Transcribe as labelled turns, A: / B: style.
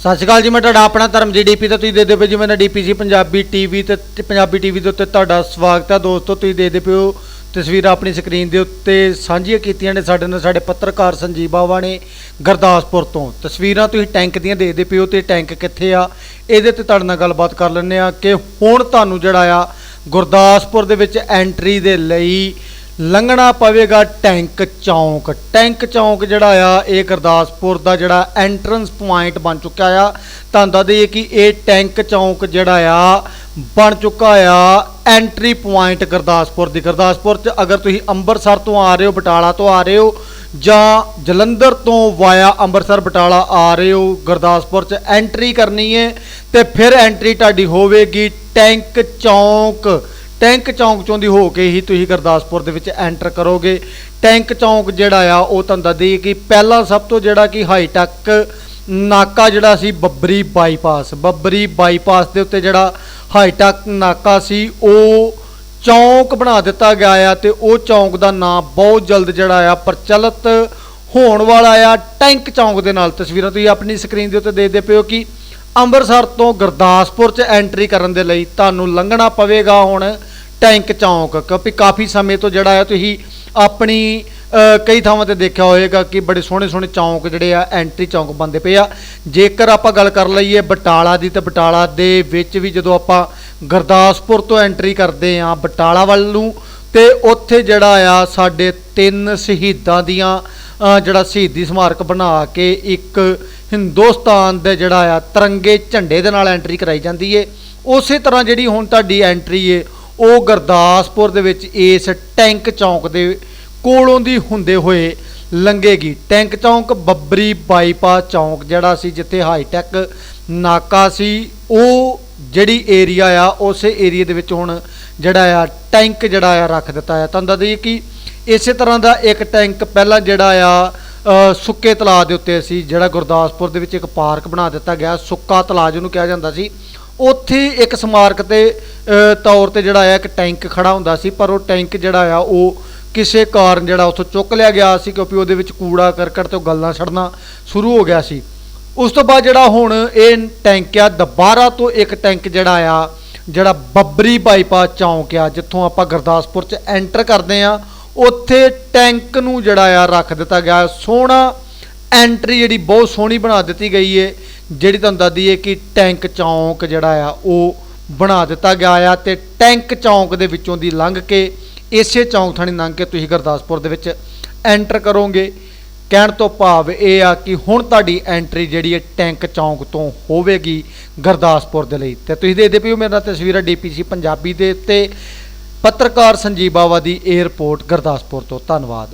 A: ਸਤਿ ਸ਼੍ਰੀ ਅਕਾਲ ਜੀ, ਮੈਂ ਤੁਹਾਡਾ ਆਪਣਾ ਧਰਮ ਜੀ ਡੀਪੀ ਤੇ ਤੁਸੀਂ ਦੇਖਦੇ ਪਏ ਜੀ ਮੈਂ ਡੀਪੀਸੀ ਪੰਜਾਬੀ ਟੀਵੀ ਤੇ ਤੇ ਪੰਜਾਬੀ ਟੀਵੀ ਦੇ ਉੱਤੇ ਤੁਹਾਡਾ ਸਵਾਗਤ ਹੈ। ਦੋਸਤੋ, ਤੁਸੀਂ ਦੇਖਦੇ ਪਿਓ ਤਸਵੀਰਾਂ ਆਪਣੀ ਸਕਰੀਨ ਦੇ ਉੱਤੇ ਸਾਂਝੀਆਂ ਕੀਤੀਆਂ ਨੇ ਸਾਡੇ ਨਾਲ ਸਾਡੇ ਪੱਤਰਕਾਰ ਸੰਜੀਵ ਬਾਵਾ ਨੇ ਗੁਰਦਾਸਪੁਰ ਤੋਂ। ਤਸਵੀਰਾਂ ਤੁਸੀਂ ਟੈਂਕ ਦੀਆਂ ਦੇਖਦੇ ਪਿਓ ਤੇ ਟੈਂਕ ਕਿੱਥੇ ਆ, ਇਹਦੇ ਤੇ ਤੁਹਾਡੇ ਨਾਲ ਗੱਲਬਾਤ ਕਰ ਲੈਂਦੇ ਆ ਕਿ ਹੁਣ ਤੁਹਾਨੂੰ ਜਿਹੜਾ ਆ ਗੁਰਦਾਸਪੁਰ ਦੇ ਵਿੱਚ ਐਂਟਰੀ ਦੇ ਲਈ ਲੰਘਣਾ ਪਵੇਗਾ ਟੈਂਕ ਚੌਂਕ। ਟੈਂਕ ਚੌਂਕ ਜਿਹੜਾ ਆ, ਇਹ ਗੁਰਦਾਸਪੁਰ ਦਾ ਜਿਹੜਾ ਐਂਟਰੈਂਸ ਪੁਆਇੰਟ ਬਣ ਚੁੱਕਾ ਆ। ਤੁਹਾਨੂੰ ਦੱਸ ਦਈਏ ਕਿ ਇਹ ਟੈਂਕ ਚੌਂਕ ਜਿਹੜਾ ਆ, ਬਣ ਚੁੱਕਾ ਆ ਐਂਟਰੀ ਪੁਆਇੰਟ ਗੁਰਦਾਸਪੁਰ ਦੀ। ਗੁਰਦਾਸਪੁਰ ਚ ਅਗਰ ਤੁਸੀਂ ਅੰਮ੍ਰਿਤਸਰ ਤੋਂ ਆ ਰਹੇ ਹੋ, ਬਟਾਲਾ ਤੋਂ ਆ ਰਹੇ ਹੋ, ਜਾਂ ਜਲੰਧਰ ਤੋਂ ਵਾਇਆ ਅੰਮ੍ਰਿਤਸਰ ਬਟਾਲਾ ਆ ਰਹੇ ਹੋ, ਗੁਰਦਾਸਪੁਰ ਚ ਐਂਟਰੀ ਕਰਨੀ ਹੈ ਤੇ ਫਿਰ ਐਂਟਰੀ ਤੁਹਾਡੀ ਹੋਵੇਗੀ ਟੈਂਕ ਚੌਂਕ। ਟੈਂਕ ਚੌਂਕ ਚੋਂ ਦੀ ਹੋ ਕੇ ਹੀ ਤੁਸੀਂ ਗੁਰਦਾਸਪੁਰ ਦੇ ਵਿੱਚ ਐਂਟਰ ਕਰੋਗੇ। ਟੈਂਕ ਚੌਂਕ ਜਿਹੜਾ ਆ, ਉਹ ਤੁਹਾਨੂੰ ਦੱਸ ਦਈਏ ਕਿ ਪਹਿਲਾਂ ਸਭ ਤੋਂ ਜਿਹੜਾ ਕਿ ਹਾਈ ਟੈਕ ਨਾਕਾ ਜਿਹੜਾ ਸੀ, ਬੱਬਰੀ ਬਾਈਪਾਸ। ਬੱਬਰੀ ਬਾਈਪਾਸ ਦੇ ਉੱਤੇ ਜਿਹੜਾ ਹਾਈ ਟੈਕ ਨਾਕਾ ਸੀ, ਉਹ ਚੌਂਕ ਬਣਾ ਦਿੱਤਾ ਗਿਆ ਆ ਤੇ ਉਹ ਚੌਂਕ ਦਾ ਨਾਮ ਬਹੁਤ ਜਲਦ ਜਿਹੜਾ ਆ, ਪ੍ਰਚਲਿਤ ਹੋਣ ਵਾਲਾ ਆ ਟੈਂਕ ਚੌਂਕ ਦੇ ਨਾਲ। ਤਸਵੀਰਾਂ ਤੁਸੀਂ ਆਪਣੀ ਸਕਰੀਨ ਦੇ ਉੱਤੇ ਦੇਖਦੇ ਪਿਓ ਕਿ ਅੰਮ੍ਰਿਤਸਰ ਤੋਂ ਗੁਰਦਾਸਪੁਰ 'ਚ ਐਂਟਰੀ ਕਰਨ ਦੇ ਲਈ ਤੁਹਾਨੂੰ ਲੰਘਣਾ ਪਵੇਗਾ ਹੁਣ। ਟੈਂਕ ਚੌਂਕ ਕਿਉਂਕਿ ਕਾਫੀ ਸਮੇਂ ਤੋਂ ਜਿਹੜਾ ਆ ਤੁਸੀਂ ਆਪਣੀ ਕਈ ਥਾਵਾਂ ਤੇ ਦੇਖਿਆ ਹੋਵੇਗਾ ਕਿ ਬੜੇ ਸੋਹਣੇ ਸੋਹਣੇ ਚੌਂਕ ਜਿਹੜੇ ਆ, ਐਂਟਰੀ ਚੌਂਕ ਬੰਦੇ ਪਏ ਆ। ਜੇਕਰ ਆਪਾਂ ਗੱਲ ਕਰ ਲਈਏ ਬਟਾਲਾ ਦੀ, ਤਾਂ ਬਟਾਲਾ ਦੇ ਵਿੱਚ ਵੀ ਜਦੋਂ ਆਪਾਂ ਗੁਰਦਾਸਪੁਰ ਤੋਂ ਐਂਟਰੀ ਕਰਦੇ ਆ ਬਟਾਲਾ ਵੱਲ ਨੂੰ, ਤੇ ਉੱਥੇ ਜਿਹੜਾ ਆ ਸਾਡੇ ਤਿੰਨ ਸ਼ਹੀਦਾਂ ਦੀਆਂ ਜਿਹੜਾ ਸ਼ਹੀਦੀ ਸਮਾਰਕ ਬਣਾ ਕੇ ਇੱਕ ਹਿੰਦੁਸਤਾਨ ਦੇ ਜਿਹੜਾ ਆ, ਤਿਰੰਗੇ ਝੰਡੇ ਦੇ ਨਾਲ ਐਂਟਰੀ ਕਰਾਈ ਜਾਂਦੀ ਏ। ਉਸੇ ਤਰ੍ਹਾਂ ਜਿਹੜੀ ਹੁਣ ਤੁਹਾਡੀ ਐਂਟਰੀ ਏ ਉਹ ਗੁਰਦਾਸਪੁਰ ਦੇ ਵਿੱਚ ਇਸ ਟੈਂਕ ਚੌਂਕ ਦੇ ਕੋਲੋਂ ਦੀ ਹੁੰਦੇ ਹੋਏ ਲੰਘੇਗੀ। ਟੈਂਕ ਚੌਂਕ ਬੱਬਰੀ ਬਾਈਪਾਸ ਚੌਂਕ ਜਿਹੜਾ ਸੀ ਜਿੱਥੇ ਹਾਈਟੈਕ ਨਾਕਾ ਸੀ, ਉਹ ਜਿਹੜੀ ਏਰੀਆ ਆ, ਉਸੇ ਏਰੀਆ ਦੇ ਵਿੱਚ ਹੁਣ ਜਿਹੜਾ ਆ, ਟੈਂਕ ਜਿਹੜਾ ਆ ਰੱਖ ਦਿੱਤਾ ਆ। ਤੁਹਾਨੂੰ ਦੱਸ ਦਈਏ ਕਿ ਇਸੇ ਤਰ੍ਹਾਂ ਦਾ ਇੱਕ ਟੈਂਕ ਪਹਿਲਾਂ ਜਿਹੜਾ ਆ ਸੁੱਕੇ ਤਲਾਅ ਦੇ ਉੱਤੇ ਸੀ, ਜਿਹੜਾ ਗੁਰਦਾਸਪੁਰ ਦੇ ਵਿੱਚ ਇੱਕ ਪਾਰਕ ਬਣਾ ਦਿੱਤਾ ਗਿਆ, ਸੁੱਕਾ ਤਲਾਅ ਜਿਹਨੂੰ ਕਿਹਾ ਜਾਂਦਾ ਸੀ। ਉੱਥੇ ਇੱਕ ਸਮਾਰਕ ਤੇ ਤੌਰ ਤੇ ਜਿਹੜਾ ਆ ਇੱਕ ਟੈਂਕ ਖੜਾ ਹੁੰਦਾ ਸੀ, ਪਰ ਉਹ ਟੈਂਕ ਜਿਹੜਾ ਆ, ਉਹ ਕਿਸੇ ਕਾਰਨ ਜਿਹੜਾ ਉੱਥੋਂ ਚੁੱਕ ਲਿਆ ਗਿਆ ਸੀ, ਕਿਉਂਕਿ ਉਹਦੇ ਵਿੱਚ ਕੂੜਾ, ਕਰਕਟ ਤੇ ਉਹ ਗੱਲਾਂ ਛੱਡਣਾ ਸ਼ੁਰੂ ਹੋ ਗਿਆ ਸੀ। ਉਸ ਤੋਂ ਬਾਅਦ ਜਿਹੜਾ ਹੁਣ ਇਹ ਟੈਂਕ ਆ, ਦੁਬਾਰਾ ਤੋਂ ਇੱਕ ਟੈਂਕ ਜਿਹੜਾ ਆ, ਜਿਹੜਾ ਬੱਬਰੀ ਬਾਈਪਾਸ ਚੌਂਕ ਆ, ਜਿੱਥੋਂ ਆਪਾਂ ਗੁਰਦਾਸਪੁਰ ਚ ਐਂਟਰ ਕਰਦੇ ਆ, ਉੱਥੇ ਟੈਂਕ ਨੂੰ ਜਿਹੜਾ ਆ ਰੱਖ ਦਿੱਤਾ ਗਿਆ। ਸੋਹਣਾ ਐਂਟਰੀ ਜਿਹੜੀ ਬਹੁਤ ਸੋਹਣੀ ਬਣਾ ਦਿੱਤੀ ਗਈ ਏ, ਜਿਹੜੀ ਤੁਹਾਨੂੰ ਦੱਸਦੀ ਏ ਕਿ ਟੈਂਕ ਚੌਂਕ ਜਿਹੜਾ ਆ, ਉਹ ਬਣਾ ਦਿੱਤਾ ਗਿਆ ਆ ਤੇ ਟੈਂਕ ਚੌਂਕ ਦੇ ਵਿੱਚੋਂ ਦੀ ਲੰਘ ਕੇ ਇਸੇ ਚੌਂਕ ਥਾਣੀ ਲੰਘ ਕੇ ਤੁਸੀਂ ਗੁਰਦਾਸਪੁਰ ਦੇ ਵਿੱਚ ਐਂਟਰ ਕਰੋਗੇ। ਕਹਿਣ ਤੋਂ ਭਾਵ ਇਹ ਆ ਕਿ ਹੁਣ ਤੁਹਾਡੀ ਐਂਟਰੀ ਜਿਹੜੀ ਹੈ ਟੈਂਕ ਚੌਂਕ ਤੋਂ ਹੋਵੇਗੀ ਗੁਰਦਾਸਪੁਰ ਦੇ ਲਈ। ਤੇ ਤੁਸੀਂ ਦੇਖਦੇ ਪਏ ਹੋ ਮੇਰੇ ਨਾਲ ਤਸਵੀਰਾਂ ਡੀਪੀਸੀ ਪੰਜਾਬੀ ਦੇ ਉੱਤੇ ਪੱਤਰਕਾਰ ਸੰਜੀਵ ਬਾਵਾ ਦੀ 에ਅਰਪੋਰਟ ਗੁਰਦਾਸਪੁਰ ਤੋਂ। ਧੰਨਵਾਦ।